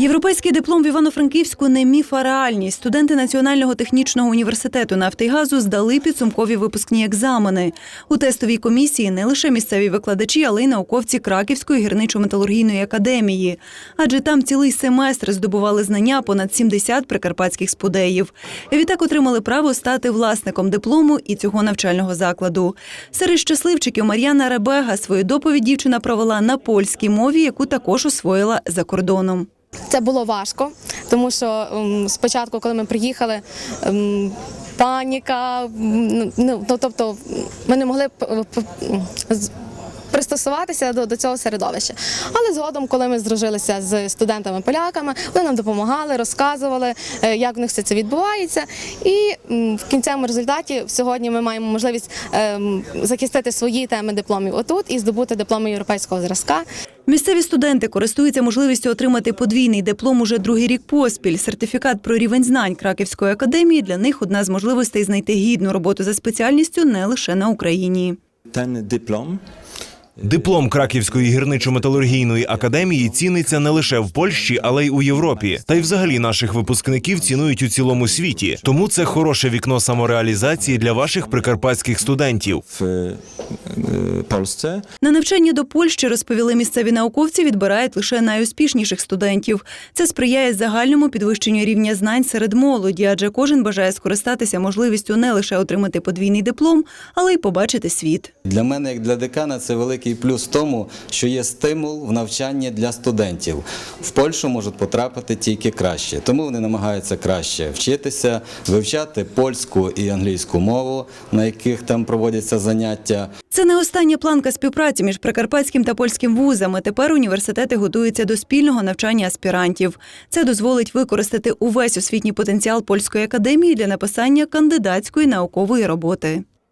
Європейський диплом в Івано-Франківську не міф, а реальність. Студенти Національного технічного університету нафти й газу здали підсумкові випускні екзамени. У тестовій комісії не лише місцеві викладачі, але й науковці Краківської гірничо-металургійної академії. Адже там цілий семестр здобували знання понад 70 прикарпатських спудеїв. Відтак отримали право стати власником диплому і цього навчального закладу. Серед щасливчиків Мар'яна Ребега свою доповідь дівчина провела на польській мові, яку також освоїла за кордоном. Це було важко, тому що ем, спочатку, коли ми приїхали, ем, паніка, ну ну, тобто ми не могли пристосуватися до, до цього середовища. Але згодом, коли ми здружилися з студентами-поляками, вони нам допомагали, розказували, е, як в них все це відбувається. І в кінцевому результаті сьогодні ми маємо можливість ем, захистити свої теми дипломів отут і здобути дипломи європейського зразка. Місцеві студенти користуються можливістю отримати подвійний диплом уже другий рік поспіль. Сертифікат про рівень знань Краківської академії для них одна з можливостей знайти гідну роботу за спеціальністю не лише на Україні. Ten dyplom Диплом Краківської гірничо-металургійної академії ціниться не лише в Польщі, але й у Європі. Та й взагалі наших випускників цінують у цілому світі. Тому це хороше вікно самореалізації для ваших прикарпатських студентів. w e, Polsce На навчання до Польщі, розповіли місцеві науковці, відбирають лише найуспішніших студентів. Це сприяє загальному підвищенню рівня знань серед молоді, адже кожен бажає скористатися можливістю не лише отримати подвійний диплом, але й побачити світ. Для мене, як для декана, це великий плюс в тому, що є стимул в навчанні для студентів. В Польщу можуть потрапити тільки краще, тому вони намагаються краще вчитися, вивчати польську і англійську мову, на яких там проводяться заняття. Це не остання планка співпраці між прикарпатським та польським вузами. Тепер університети готуються до спільного навчання аспірантів. Це дозволить використати увесь освітній потенціал польської академії для написання кандидатської наукової роботи.